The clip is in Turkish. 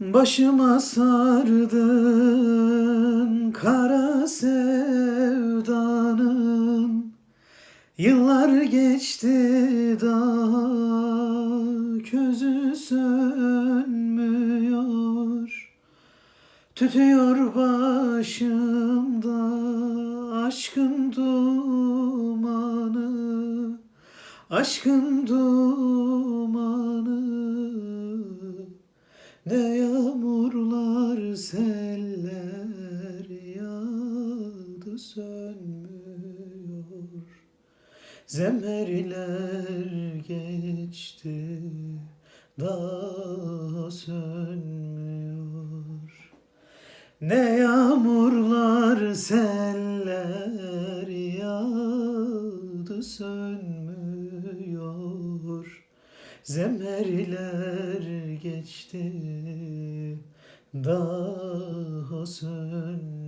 Başıma sardın kara sevdanın Yıllar geçti daha közü sönmüyor. Tütüyor başımda aşkın dumanı Aşkın dumanı Ne yağmurlar seller yağdı sönmüyor. Zemheriler geçti daha sönmüyor. Ne yağmurlar seller yağdı sönmüyor Zemheriler geçti daha sönmüyor